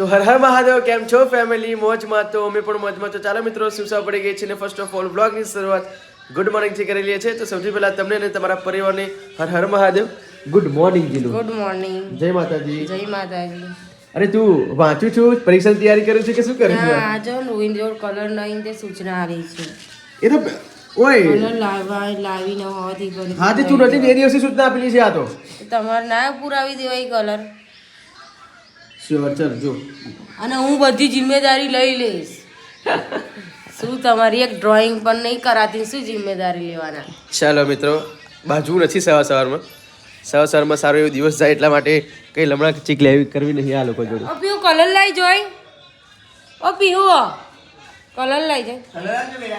તો હર હર મહાદેવ કેમ છો ફેમિલી મોજમાં તો અમે પણ મોજમાં. તો ચાલો મિત્રો સુસા પડી ગઈ છે ને ફર્સ્ટ ઓફ ઓલ બ્લોગની શરૂઆત ગુડ મોર્નિંગથી કરેલી છે. તો સૌથી પહેલા તમને અને તમારા પરિવારને હર હર મહાદેવ. ગુડ મોર્નિંગ જીલું. ગુડ મોર્નિંગ જય માતાજી. જય માતાજી. અરે તું વાંચું છું? પરીક્ષાની તૈયારી કરું છું કે શું કરું છું? આ જો નવીન કલર નહીં તે સૂચના આવી છે. એ તો ઓય. કલર લાવવા લાવીને હોવાથી કરી હા તે તું નથી બે દિવસથી સૂચના આપેલી છે આ તો. તમારે ના પુરાવી દેવાય કલર શ્યોર ચાલ જો. અને હું બધી જિમ્મેદારી લઈ લઈશ. શું તમારી એક ડ્રોઈંગ પણ નહીં કરાતી શું જિમ્મેદારી લેવાના? ચાલો મિત્રો બાજુ નથી સવાર સવારમાં. સવાર સવારમાં સારો એવો દિવસ જાય એટલા માટે કઈ લમણા ચીક લેવી કરવી નહીં આ લોકો જોડે. ઓ હું કલર લઈ જોઈ. ઓ પીહુ કલર લઈ જાય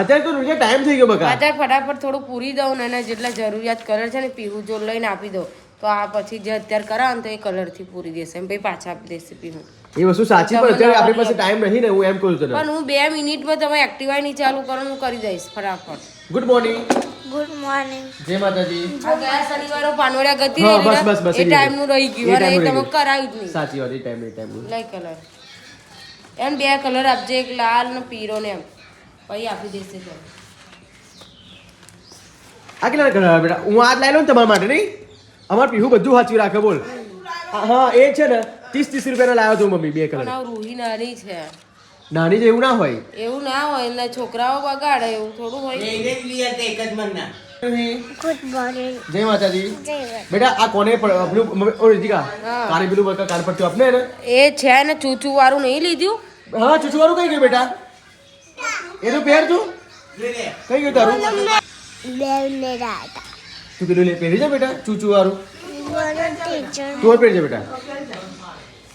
અત્યારે તો રોજે ટાઈમ થઈ ગયો બકા. અત્યારે ફટાફટ થોડું પૂરી દઉં ને એને જેટલા જરૂરિયાત કલર છે ને પીહુ જો લઈને આપી દો તો આ પછી જે અત્યારે કરાવે ને તો એ કલરથી પૂરી દેશે. એમ પછી પાછા રેસીપી હું. એ વસ્તુ સાચી પણ અત્યારે આપણી પાસે ટાઈમ નહીં ને હું એમ કહું છું પણ હું બે મિનિટમાં તમે એક્ટિવા નહીં ચાલુ કરો હું કરી દઈશ ફટાફટ. ગુડ મોર્નિંગ ગુડ મોર્નિંગ જય માતાજી. આ ગયા શનિવારે પાનોડિયા ગતિ રહી બસ, બસ, બસ, એ ટાઈમનું રહી ગયું. અને એ તમે કરાવ્યું જ નહીં. સાચી વાત એ ટાઈમ એ ટાઈમ લઈ કલર એમ બે કલર આપજે એક લાલ ને પીરો ને એમ. પછી આપી દેશે તો. આ કેટલા કલર બેટા? હું આજ લાવી લઉં ને તમારા માટે નહીં? અમાર પીહુ બધું સાચવી રાખે બોલ હા એ છે ને ત્રીસ ત્રીસ રૂપિયાના લાવ્યો છું મમ્મી બે કલર રૂહી નાની છે નાની જ એવું ના હોય એવું ના હોય ને છોકરાઓ બગાડે એવું થોડું હોય ગુડ મોર્નિંગ જય માતાજી બેટા આ કોને રીતિકા હા. પેલું આપને એ છે ને ચૂચુ વાળું નહીં લીધું હા ચૂચુવાળું કઈ ગયું બેટા એનું પહેર તું કઈ ગયું તારું તું પેલું લે પહેરી જા બેટા ચૂચુવાળું મને ટીચર તું પણ પહેરી જા બેટા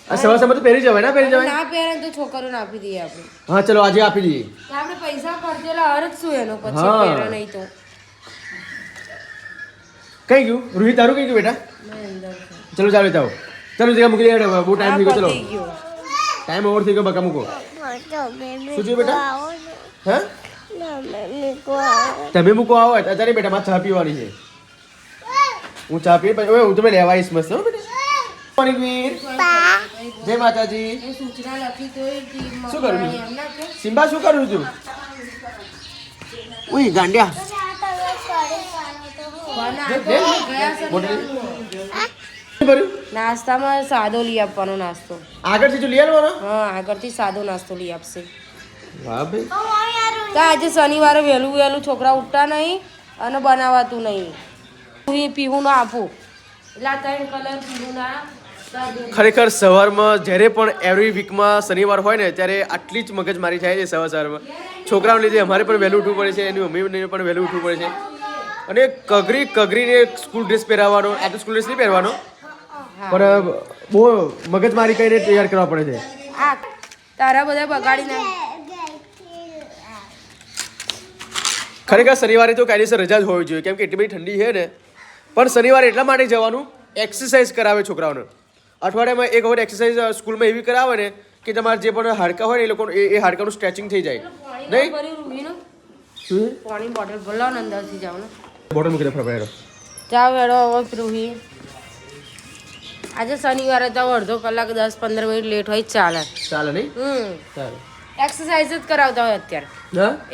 આ સવાર સવાર તો પહેરી જવાય ના પહેરી જવાય ના પહેરે તો છોકરીઓને આપી દઈએ આપણે હા ચલો આજે આપી દઈએ તો આપણે પૈસા ખર્ચેલા અર્થ શું એનો પછી હા. પહેરે નહીં તો કઈ ગયું રૂહી તારું કઈ ગયું બેટા મેં અંદર છે. ચલો ચાલો જાઓ ચલો જગ્યા મૂકી દે બહુ ટાઈમ થઈ ગયો ચલો પતી ગયું. ટાઈમ ઓવર થઈ ગયો બકા મૂકો તો બેબી શું થયું બેટા? આવો ને હે ના મમ્મી કો આવો તમે મૂકો આવો અત્યારે બેટા મારે ચા પીવાની છે હું ચા પી પછી હું તમે લેવા આવીશ મસ્ત જય માતાજી. શું કરું છું? સિમ્બા શું કરું છું? ઉઈ ગાંડિયા. નાસ્તામાં સાદો લઈ આપવાનો નાસ્તો. આગળથી જો લઈ આવવાનો હા આગળથી સાદો નાસ્તો લઈ આપશે. વાહ ભાઈ. આજે શનિવારે વહેલું વહેલું છોકરા ઉઠતા નહીં અને બનાવાતું નહીં. હું એ પીવું ના આપું. એટલે આ ત્રણ કલર પીવું ના ખરેખર સવારમાં જ્યારે પણ એવરી વીકમાં શનિવાર હોય ને ત્યારે આટલી જ મગજમારી થાય છે સવાર સવારમાં. છોકરાઓને લીધે અમારે પણ વહેલું ઉઠવું પડે છે એની મમ્મીને પણ વહેલું ઉઠવું પડે છે. અને કગરી કગરીને સ્કૂલ ડ્રેસ પહેરાવવાનો આ તો સ્કૂલ ડ્રેસ નહીં પહેરવાનો પણ બહુ મગજમારી કરીને તૈયાર કરવા પડે છે. આ તારા બધા બગાડી નાખ. ખરેખર શનિવારે તો કાયદેસર રજા જ હોવી જોઈએ કેમ કે એટલી બધી ઠંડી છે ને પણ શનિવારે એટલા માટે જવાનું એક્સરસાઇઝ કરાવે છોકરાઓને. અઠવાડિયામાં એક વખત એક્સરસાઇઝ સ્કૂલમાં એવી કરાવે ને કે તમારે જે પણ હાડકા હોય ને એ લોકો એ હાડકાનું સ્ટ્રેચિંગ થઈ જાય. નહીં? પાણી બોટલ ભરલાવ ને અંદરથી જાવ ને. બોટલ મૂકીને ફરવા જાવ હેડો હવે રૂહી આજે શનિવારે તો અડધો કલાક દસ પંદર મિનિટ લેટ હોય ચાલે. ચાલે નહીં? હમ. ચાલે. એક્સરસાઇઝ જ કરાવતા હોય અત્યારે.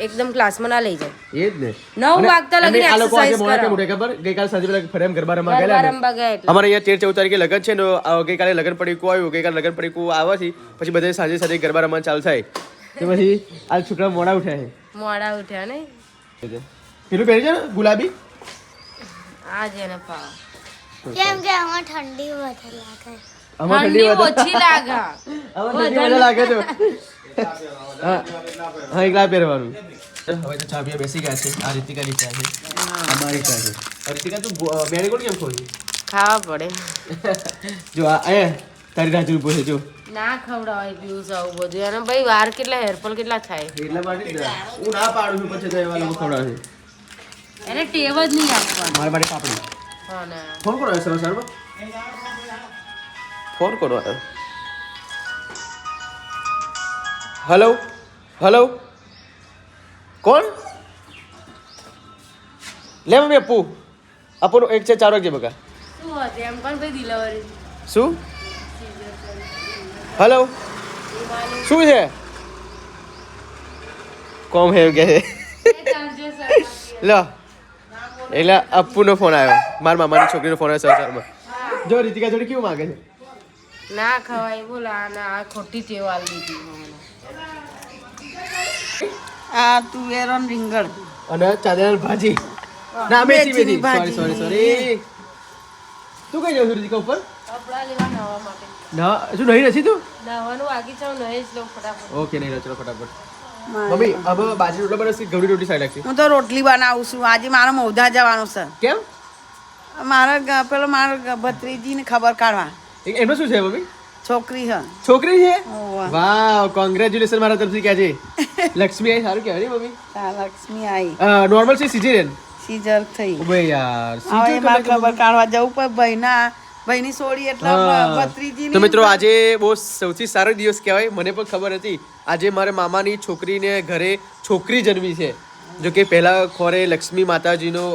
એકદમ ક્લાસમાં ના લઈ જાય. એ જ ને. નવ વાગતા લગીને આ લોકો આજે મોડા કેમ કરાવો. ઉઠે ખબર? ગઈકાલે સાંજે પેલા ફરેમ ગરબા રમવા ગયેલા ગયા અમારે અહીંયા તેર ચૌદ તારીખે લગન છે ને ગઈકાલે લગન પડીકું આવ્યું ગઈકાલે લગ્ન પડીકું આવવાથી પછી બધે સાંજે સાંજે ગરબા રમવાનું ચાલુ થાય. તો પછી આ છોકરા મોડા ઉઠ્યા મોડા ઉઠ્યા ને. પેલું પહેરી છે ને ગુલાબી. આ જેને ભાવ કેમ કે આમાં ઠંડી વધારે લાગે. આમાં ઠંડી ઓછી લાગે. આમાં ઠંડી વધારે લાગે છે. હા હા એકલા પહેરવાનું. હવે તો ચા પીવા બેસી ગયા છે. આ રીતિકાની ચા છે. અમારી મારી ચા છે. આ રીતિકા તું મેરીગોલ્ડ કેમ ખોલી ખાવા પડે. જો આ એ તારી રાજુ જોવી પડે જો. ના ખવડાવાય પીવું આવું બધું. અને ભાઈ વાર કેટલા હેરફોલ કેટલા થાય? એટલા માટે હું ના પાડું છું પછી તો એવા લોકો ખવડાવે એને ટેવ જ નહીં આપવાનું. મારા માટે પાપડી. હા ના. ફોન કરો સર સર ફોન કરો હલો? હલો? કોણ? લે મમ્મી અપ્પુ અપ્પુનું એક છે ચાર વાગે બગા શું હલો? શું છે? કોમ હે કે લો. એટલે અપ્પુનો ફોન આવ્યો. મારા મામાની છોકરીનો ફોન આવ્યો સર જો રીતિકા જોડે કેવું માગે છે? ના ખવાય બોલા ના આ ખોટી ટેવ આલી દીધી. આ તુવેરો રીંગણ. અને ચાંદા ભાજી. ના મેથી મેથી. સોરી સોરી સોરી તું કઈ જવું છું રીતિકા ઉપર? કપડા લેવા નવા માટે. ના શું નહીં નથી તું? નાવાનું વાગી જાવ નહીં જ લઉં ફટાફટ. ઓકે નહીં ચલો ફટાફટ. મમ્મી હવે બાજરી રોટલા બનાવશે કે ઘઉંની સાઈડ લાગશે? હું તો રોટલી બનાવું છું. આજે મારે મોધા જવાનું છે. કેમ? મારા પેલો મારા ભત્રીજીને ખબર કાઢવા. એ- શું છે મમ્મી? છોકરી છે. છોકરી છે. વાવ કોંગ્રેચ્યુલેશન મારા તરફથી કહે છે લક્ષ્મી આઈ સારું કહેવાય ને મમ્મી? હા લક્ષ્મી આઈ. નોર્મલ છે સિઝેરિયન સિઝર થઈ. ઓબે યાર હવે મારે ખબર કાઢવા જવું પણ ભાઈના ભાઈની સોડી એટલે ભત્રીજી તો મિત્રો આજે બહુ સૌથી સારો દિવસ કહેવાય મને પણ ખબર હતી. આજે મારા મામાની છોકરીને ઘરે છોકરી જન્મી છે. જો કે પહેલા ખોરે લક્ષ્મી માતાજીનો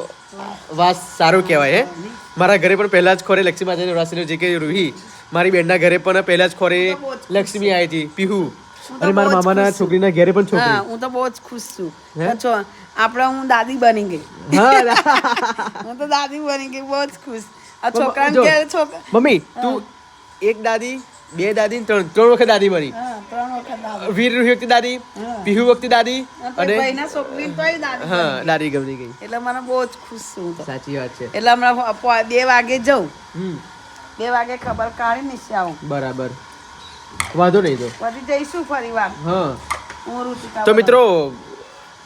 વાસ સારો કહેવાય હે? મારા ઘરે પણ પહેલા જ ખોરે લક્ષ્મી માતાજીનો વાસ જે કે રૂહી મારી બેનના ઘરે પણ પહેલા જ ખોરે લક્ષ્મી આવી હતી પીહુ. અને મારા મામાના છોકરીના ઘેરે પણ છોકરી. હું તો બહુ જ ખુશ છું. છો આપણે હું દાદી બની ગઈ. હું. તો દાદી બની ગઈ બહુ જ ખુશ. આ છોકરાને. કે છોકરા મમ્મી તું એક દાદી બે દાદી ત્રણ ત્રણ વખત દાદી બની. વીર વખતે દાદી પીહુ વખતે દાદી અને હા દાદી ગમી ગઈ. એટલે મને બહુ જ ખુશ છું સાચી વાત છે. એટલે હમણાં બે વાગે જઉં. બે વાગે ખબર કાઢી નીચે આવું. બરાબર. વાંધો નહીં તો. પછી જઈશું ફરી વાર. હા. હું ઋતિકા તો મિત્રો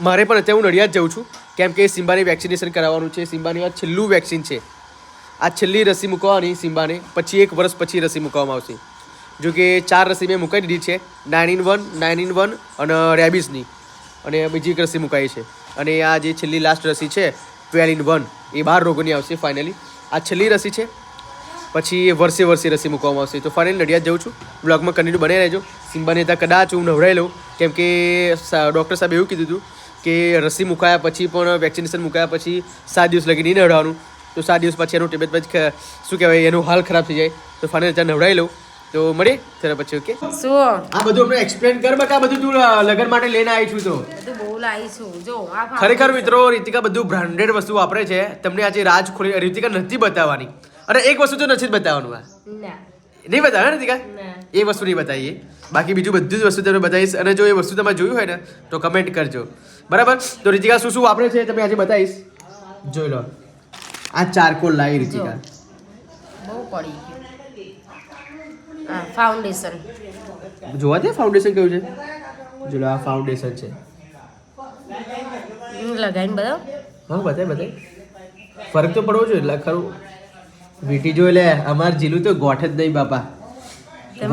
મારે પણ અત્યારે હું નડિયાદ જાઉં છું. કેમ કે સિમ્બાની વેક્સિનેશન કરાવવાનું છે. સિમ્બાની આ છેલ્લું વેક્સિન છે. આ છેલ્લી રસી મૂકવાની સિમ્બાને પછી એક વર્ષ પછી રસી મૂકવામાં આવશે. જો કે ચાર રસી મેં મૂકાઈ દીધી છે. Nine in one nine in one અને રેબિસની અને બીજી એક રસી મુકાઈ છે. અને આ જે છેલ્લી લાસ્ટ રસી છે ટ્વેલ ઇન વન એ બાર રોગોની આવશે ફાઇનલી. આ છેલ્લી રસી છે. પછી વર્ષે વર્ષે રસી મૂકવામાં આવશે. તો ફાઇનલી નડિયાદ જાઉં છું. બ્લોગમાં કન્ટિન્યુ બને રહેજો. સિમ્બાને ત્યાં કદાચ હું નવડાવી લઉં કેમ કે ડૉક્ટર સાહેબ એવું કીધું હતું કે રસી મુકાયા પછી પણ વેક્સિનેશન મુકાયા પછી સાત દિવસ લગી નહીં નવડાવવાનું તો સાત દિવસ પછી એનું તબિયત પછી શું કહેવાય એનું હાલ ખરાબ થઈ જાય. તો ફાઇનલી ત્યાં નવડાવી લઉં તો મળીએ ત્યારે પછી ઓકે શું આ બધું આપણે એક્સપ્લેન કર બકા બધું તું લગન માટે લઈને આવી છું તો. બધું બહુ લાવી છું. જો ખરેખર મિત્રો રીતિકા બધું બ્રાન્ડેડ વસ્તુ વાપરે છે. તમને આજે રાજ ખોલી રીતિકા નથી બતાવવાની. અને એક વસ્તુ તો નથી જ બતાવવાનું આ. નહીં બતાવે ને રીતિકા એ વસ્તુ નહીં બતાવીએ. બાકી બીજું બધું જ વસ્તુ તમને બતાવીશ અને જો એ વસ્તુ તમે જોયું હોય ને તો કમેન્ટ કરજો. બરાબર? તો રીતિકા શું શું વાપરે છે તમે આજે બતાવીશ? જોઈ લો. આ ચારકોલ લાવી રીતિકા. બહુ પડી ગયું. ફાઉન્ડેશન જોવા દે ફાઉન્ડેશન કયું છે? જો લો આ ફાઉન્ડેશન છે. લગાઈને બધા હા બતાય બતાય. ફરક તો પડવો જોઈએ એટલે ખરું. વીટી જોઈ લે અમાર જીલું તો ગોઠ જ નહીં બાપા.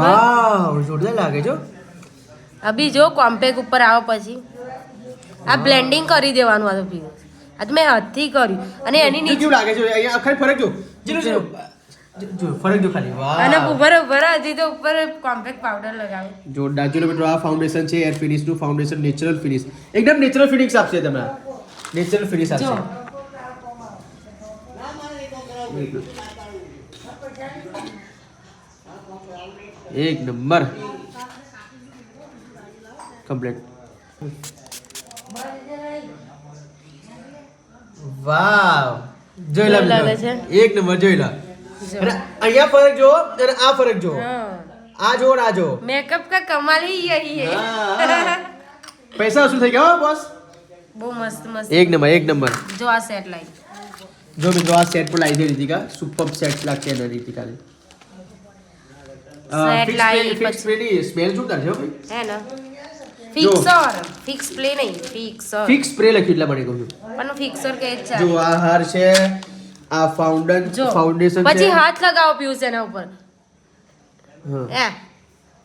વાવ જોરદાર લાગે છો અભી જો કોમ્પેક ઉપર આવો પછી. આ બ્લેન્ડિંગ કરી દેવાનું આ તો પીવું આ તો મેં હાથથી કર્યું. અને એની જો નીચે કેવું લાગે છે? અહીંયા ખાલી ફરક જો. જીલું જો. જો ફરક જો ખાલી. વાહ અને ઉપર ઉપર હજી તો ઉપર કોમ્પેક્ટ પાવડર લગાવે જોરદાર. જો મિત્રો આ ફાઉન્ડેશન છે એર ફિનિશનું ફાઉન્ડેશન નેચરલ ફિનિશ એકદમ નેચરલ ફિનિશ આપશે તમને નેચરલ ફિનિશ આપશે. એક નંબર કમ્પ્લીટ વાવ જોઈ લા કેવું લાગે મિત્રો. છે? એક નંબર જોઈ લા જો. અને અહીંયા ફરક જો અને આ ફરક જો હા આ જો અને આ જો મેકઅપ કા કમાલ ही यही है હા. પૈસા વસૂલ થઈ ગયા હો બોસ બહુ મસ્ત મસ્ત એક નંબર એક નંબર જો આ સેટ લાઈટ જો મિત્રો આ સેટ પર લાવી દે રીતિકા સુપર સેટ લાગશે એને રીતિકાને Set લાવી ફિક્સ પછી- સ્મેલ જોરદાર છે ભાઈ? હે ને? ફિક્સર ફિક્સ પ્લે નહીં ફિક્સર ફિક્સ સ્પ્રે લખ્યું એટલા માટે કહું પણ ફિક્સર કે જ જો આ હાર છે આ ફાઉન્ડર ફાઉન્ડેશન પછી હાથ લગાવો પિયુષ એના ઉપર. હા. એ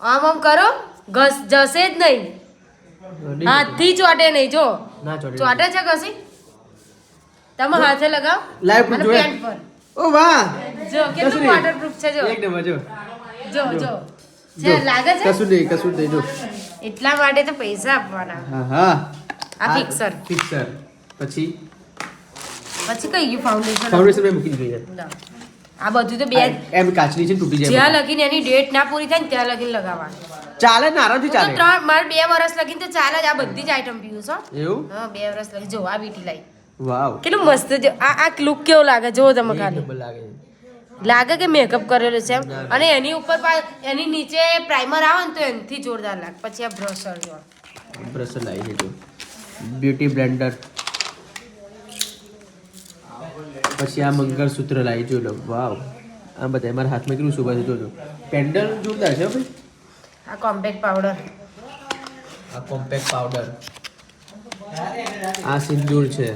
આમ આમ કરો ઘસ જશે જ નહીં. હાથથી ચોટે નહીં જો. ચોટે છે ઘસી? તમે હાથે લગાવ? પેન્ટ પર. ઓ વાહ! જો કેટલું વોટરપ્રૂફ છે જો. એક નંબર જો. જો જો. છે લાગે છે? કશું દે કશું દે જો. એટલા માટે તો પૈસા આપવાના. હા હા. આ ફિક્સર ફિક્સર પછી? પછી કઈ ગયું ફાઉન્ડેશન ફાઉન્ડેશન મેં મૂકી દીધું આ બધું તો બે એમ કાચની છે તૂટી જાય જ્યાં લગીને એની ડેટ ના પૂરી થાય ને ત્યાં લગીને લગાવવાનું. ચાલે ને આરામથી ચાલે. ત્રણ મારે બે વર્ષ લગીને તો ચાલે જ. આ બધી જ આઈટમ પીવું છો એવું? હા બે વર્ષ લગી જો આ બીટી લાઈ. વાવ. કેટલું મસ્ત આ આ લુક કેવો લાગે? જો તમે ખાલી. લાગે લાગે કે મેકઅપ કરેલો છે એમ. અને એની ઉપર એની નીચે પ્રાઇમર આવે ને તો એનાથી જોરદાર લાગે. પછી આ બ્રશર જો બ્રશર લાવી દેજો બ્યુટી બ્લેન્ડર પછી આ મંગળસૂત્ર લાવી જો લો વાવ. આ બધા મારા હાથમાં કેટલું શોભા છે જોજો. પેન્ડલ જોરદાર છે ભાઈ. આ કોમ્પેક્ટ પાવડર આ કોમ્પેક્ટ પાવડર આ સિંદૂર છે.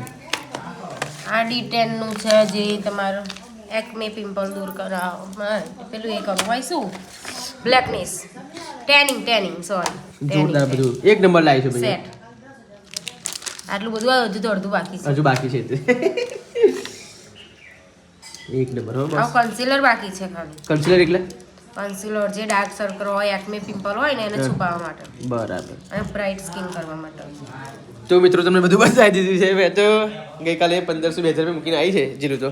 આ ડી નું છે જે તમારું. એકમે પિમ્પલ દૂર કરાવવા પેલું એ કરવું હોય શું? બ્લેકનેસ ટેનિંગ ટેનિંગ સોરી જોરદાર બધું. એક નંબર લાવી છે ભાઈ. સેટ આટલું બધું હજુ તો અડધું બાકી છે. હજુ બાકી છે એક નંબર હો બસ. કન્સીલર બાકી છે ખાલી. કન્સીલર એટલે? કન્સીલર જે ડાર્ક સર્કલ હોય એકમે પિમ્પલ હોય ને એને છુપાવવા માટે. બરાબર. અને બ્રાઇટ સ્કિન કરવા માટે. તો મિત્રો તમને બધું બતાવી દીધું છે. મેં તો ગઈકાલે પંદરસો બે હજાર રૂપિયા મૂકીને આવી છે જીરું તો.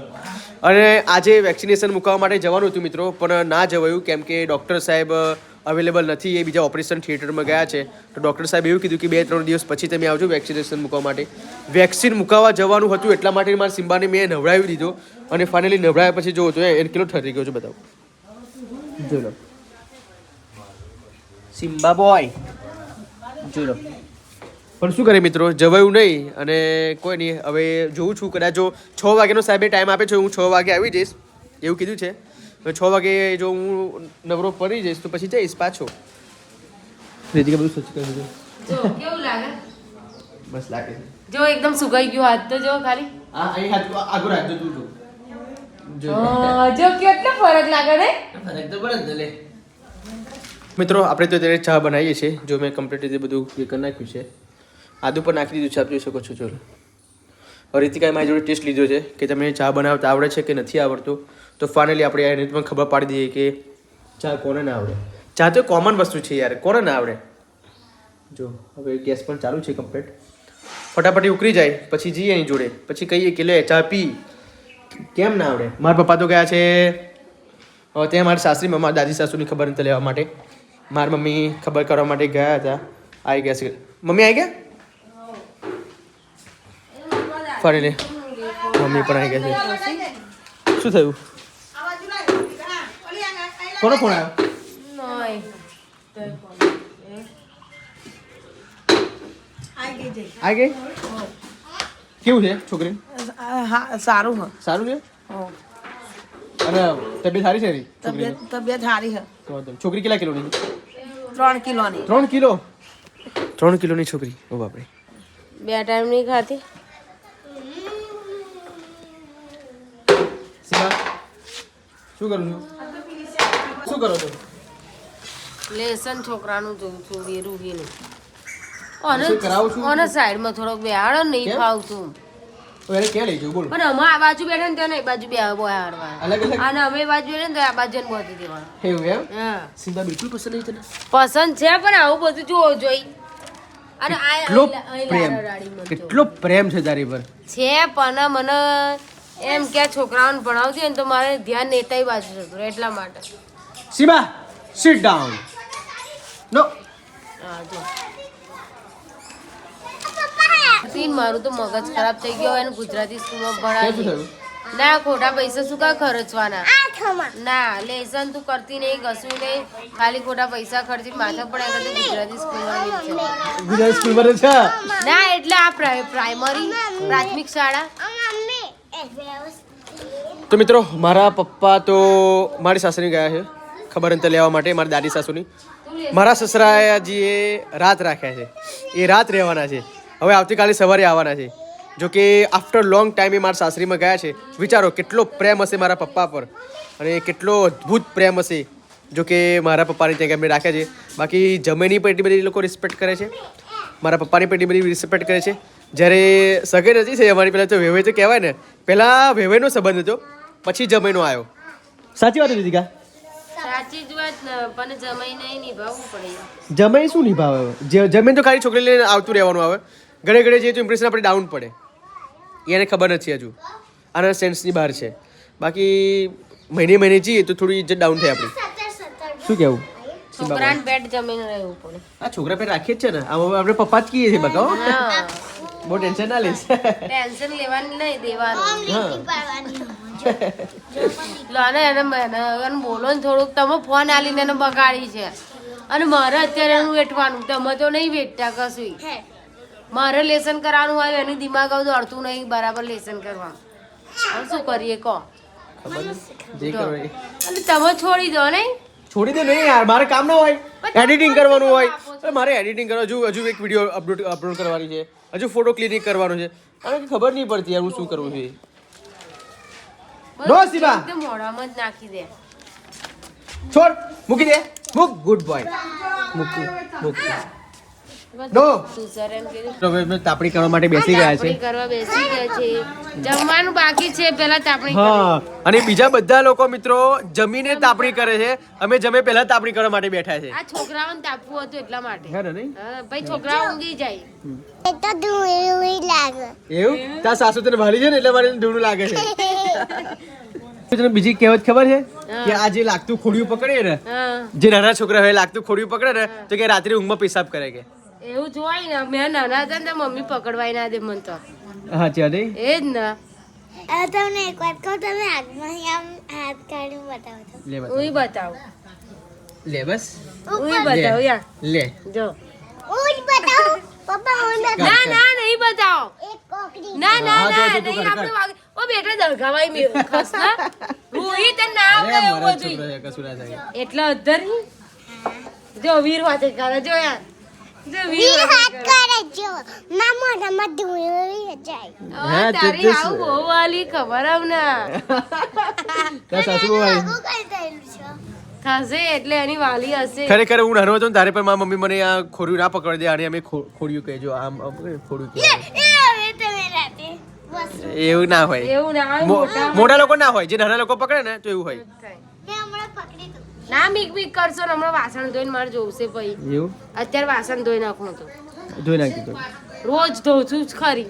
અને આજે વેક્સિનેશન મૂકવા માટે જવાનું હતું મિત્રો પણ ના જવાયું કેમ કે ડૉક્ટર સાહેબ અવેલેબલ નથી એ બીજા ઓપરેશન થિયેટરમાં ગયા છે. તો ડૉક્ટર સાહેબ એવું કીધું કે બે ત્રણ દિવસ પછી તમે આવજો વેક્સિનેશન મૂકવા માટે. વેક્સિન મૂકાવવા જવાનું હતું એટલા માટે મારા સિમ્બાને મેં નવડાવી દીધો. અને ફાઇનલી નવડાવ્યા પછી જોવો તો એને કેટલો ઠરી ગયો છે બતાવો. જોઈ લો સિમ્બા બોય જોઈ લો પણ શું કરે મિત્રો? જવાયું નહીં અને કોઈ નહીં. હવે જોઉં છું. કદાચ જો છ વાગ્યાનો સાહેબે ટાઈમ આપે છે હું છ વાગે આવી જઈશ. એવું કીધું છે. છ વાગે જો હું નવરો પડી જઈશ તો પછી જઈશ પાછો. રેજી બધું સચ કરી દીધું. જો કેવું લાગે? બસ લાગે જો એકદમ સુકાઈ ગયો હાથ તો જો ખાલી. હા અહીં હાથ આગળ રાખજો તું જો. જો કેટલો ફરક લાગે રે ફરક તો પડે જ લે. મિત્રો આપણે તો ત્યારે ચા બનાવીએ છીએ જો મેં કમ્પ્લીટ રીતે બધું એ કરી નાખ્યું છે. આદુ પણ નાખી દીધું છે આપ જોઈ શકો છો ચલો હવે રીતિકાએ મારી જોડે ટેસ્ટ લીધો છે કે તમને ચા બનાવતા આવડે છે કે નથી આવડતું. તો ફાઇનલી આપણે એને પણ ખબર પાડી દઈએ કે ચા કોને ના આવડે. ચા તો કોમન વસ્તુ છે યાર કોને ના આવડે? જો હવે ગેસ પણ ચાલુ છે કમ્પ્લીટ ફટાફટી ઉકળી જાય પછી જઈએ એની જોડે. પછી કહીએ કે લે ચા પી. કેમ ના આવડે? મારા પપ્પા તો ગયા છે હવે ત્યાં મારી સાસરી મારા દાદી સાસુની ખબર નથી લેવા માટે. મારી મમ્મી ખબર કરવા માટે ગયા હતા. આવી ગયા છે. મમ્મી આવી ગયા? ફરી લે. મમ્મી પણ આવી ગયા છે. શું થયું? કોનો ફોન આવ્યો? આવી ગઈ? કેવું છે છોકરી? હા સારું હ. સારું છે? હો. અને તબિયત સારી છે એની છોકરીની? તબિયત તબિયત સારી હ તો વાંધો નહીં. છોકરી કેટલા કિલોની? ત્રણ કિલોની. ત્રણ કિલો? ત્રણ કિલોની છોકરી. ઓ બાપરે. બે ટાઈમ નહીં ખાતી સીમા શું કરું છું? શું કરો છો? લેસન છોકરાનું જોઉં છું વેરુહીનું અને છું? સાઈડમાં થોડોક બેહાડો ને નહીં? ફાવતું તો. એને ક્યાં લઈ બોલો. પણ અમે આ બાજુ બેઠા ને ત્યાં નહીં, એ બાજુ બે બેહાડવા. અલગ અલગ? અને અમે બાજુ બેઠા ને તો આ બાજુ ને બોધી દેવાનું. એવું એમ? હા. સીમા બિલકુલ પસંદ નહીં તને? પસંદ છે પણ આવું બધું જોવો જોઈ. અને કેટલો પ્રેમ. પ્રેમ છે તારી પર. છે પણ મને એમ કે છોકરાઓને ભણાવતી હોય ને તો મારે ધ્યાન નેતાઈ બાજુ જતું એટલા માટે. સીબા સીટ ડાઉન નો હા જો. સીન મારું તો મગજ ખરાબ થઈ ગયો એને ગુજરાતી સ્કૂલમાં ભણાવી. થયું? ના ખોટા પૈસા શું કા ખર્ચવાના? ના લેસન તું કરતી નહીં કશું નહીં. ખાલી ખોટા પૈસા ખર્ચી માથા પણ એના ગુજરાતી સ્કૂલમાં છે. ગુજરાત સ્કૂલમાં છે? ના એટલે આ પ્રાઇ- પ્રાઇમરી પ્રાથમિક શાળા. મમ્મી એ વ્યવસ્થિત. તો મિત્રો મારા પપ્પા તો મારી સાસરી ગયા છે. ખબર અંતર લેવા માટે મારી દાદી સાસુની. મારા સસરાજીએ રાત રાખ્યા છે. એ રાત રહેવાના છે. હવે આવતીકાલે સવારે આવવાના છે. જો કે આફ્ટર લોંગ ટાઈમ એ મારા સાસરીમાં ગયા છે. વિચારો કેટલો પ્રેમ હશે મારા પપ્પા પર. અને કેટલો અદ્ભુત પ્રેમ હશે. જો કે મારા પપ્પાને ત્યાં એમને રાખ્યા છે. બાકી જમીની પણ એટલી બધી એ લોકો રિસ્પેક્ટ કરે છે. મારા પપ્પાની પણ એટલી બધી રિસ્પેક્ટ કરે છે. જ્યારે સગે નથી છે અમારી પહેલાં તો વેવાઈ તો કહેવાય ને પહેલાં વેવાઈનો સંબંધ હતો પછી જમૈનો આવ્યો. સાચી વાત હતી કા સાચી જ વાત પણ જમાઈ નહીં નિભાવવું પડે. જમાઈ શું નિભાવે? જમૈન જમીન તો ખાલી છોકરી લઈને આવતું રહેવાનું આવે. ઘડે ઘડે જઈએ તો ઇમ્પ્રેશન આપણે ડાઉન પડે. એને ખબર નથી હજુ. આના સેન્સની બહાર છે. બાકી મહિને મહિને જઈએ તો થોડી ઇજ્જત ડાઉન થાય આપણી. શું કહેવું છોકરાને બેટ જમીને રહેવું પડે. આ છોકરા પે રાખીએ જ છે ને. આ હવે આપણે પપ્પા જ કહીએ છીએ બકા હા. બહુ ટેન્શન ના લઈશ ટેન્શન લેવાની નહીં દેવાનું. લો ને એને એને બોલો ને થોડુંક. તમે ફોન આલીને એને બગાડી છે. અને મારે અત્યારે એનું વેઠવાનું. તમે તો નહીં વેઠતા કશું. મારે લેસન કરવાનું હોય એની દિમાગ આવતું અડતું નહીં બરાબર લેસન કરવાનું હવે શું કરીએ કહો. અને તમે છોડી દો નહીં. છોડી દે નહીં યાર મારે કામ ના હોય. એડિટિંગ કરવાનું હોય. અરે મારે એડિટિંગ કરવા હજુ હજુ એક વીડિયો અપલોડ અપલોડ કરવાની છે. હજુ ફોટો ક્લિનિક કરવાનો છે. અને ખબર નહીં પડતી યાર હું શું કરવું છે નો. મોઢામાં જ નાખી દે. છોડ મૂકી દે. મૂક ગુડ બોય મૂકી મૂક. નો હવે તાપણી કરવા માટે બેસી ગયા છે. કરવા બેસી ગયા છે. જમવાનું બાકી છે પેલા તાપણી હા અને બીજા બધા લોકો મિત્રો જમીને તાપણી કરે છે. અમે જમે પહેલા તાપણી કરવા માટે બેઠા છે. આ છોકરાઓને તાપવું હતું એટલા માટે. હે ને ભાઈ છોકરાઓ ઊંઘી જાય. એ તો ધૂળી લાગે. એવું? તાર સાસુ તને ભાલી છે ને એટલે મને ધૂળું લાગે છે. તને બીજી કહેવત ખબર છે? કે આ જે લાગતું ખોડિયું પકડે ને જે નાના છોકરા હોય લાગતું ખોડિયું પકડે ને તો કે રાત્રે ઊંઘમાં પેશાબ કરે કે. એવું જોવાય ને મેં નાના હતા ને મમ્મી પકડવાય ના દે મને તો. હા ચાલ એ જ ને. હવે તમને એક વાત કહું તમે હાથમાં આમ હાથ કાઢીને બતાવો તો. હું બતાવું. લે બસ. હું બતાવું યાર લે. જો. હું બતાવું. પપ્પા હું ના ના નહીં બતાવો. એક કોકડી. ના ના હા, ના નહીં આપણે ઓ બેટા દરગાવાય મે ખસ ના? રૂહી તે ના અરે, એવું બધું છોકરા છે, કશું ના થાય એટલે અધર જો વીર વાતે કરે જો યાર. હાથ કરે. જો. જાય. હા, તારી આવું ખબર સાસુ થશે એટલે એની વાલી હશે. ખરેખર હું નાનો હતો તારે પણ મારા મમ્મી મને આ ખોડિયું ના પકડી દે અને અમે ખોડ્યું ખોડિયું કહેજો આમ ખોડ્યું એવું ના હોય. મોટા મોટા લોકો ના હોય. જે નાના લોકો પકડે ને તો એવું હોય. ના મીક મીક કરશો ને હમણાં વાસણ ધોઈને મારે જોવશે ભાઈ. એવું? અત્યારે વાસણ ધોઈ નાખું તો. ધોઈ નાખી તો. રોજ ધોઉં છું ખરી.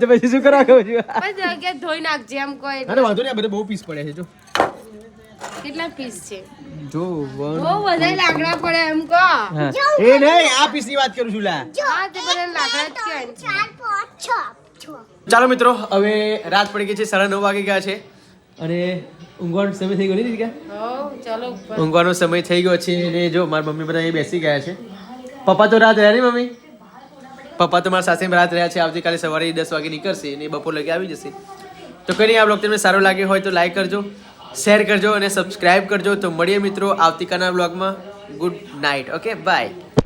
તો પછી શું કરવા કહું છું કે ધોઈ નાખજે એમ કોઈ અરે વાંધો નહીં આ બધે બહુ પીસ પડ્યા છે જો. કેટલા પીસ છે? જો બહુ વધારે લાકડા પડે એમ કહો. એ નહીં આ પીસની વાત કરું છું લા. હા તે બધા લાકડા જ છ ચાલો મિત્રો હવે રાત પડી ગઈ છે સાડા નવ વાગી ગયા છે. અને ઊંઘવાનો સમય થઈ ગયો નહીં? ચાલો ઊંઘવાનો સમય થઈ ગયો છે ને જો મારા મમ્મી બધા અહીં બેસી ગયા છે. પપ્પા તો રાત રહ્યા નહીં મમ્મી? પપ્પા તો મારા સાથે રાત રહ્યા છે આવતીકાલે સવારે દસ વાગે નીકળશે અને બપોર લગે આવી જશે. તો કરી આ બ્લોગ તમને સારો લાગ્યો હોય તો લાઈક કરજો શેર કરજો અને સબસ્ક્રાઈબ કરજો. તો મળીએ મિત્રો આવતીકાલના બ્લોગમાં ગુડ નાઇટ ઓકે બાય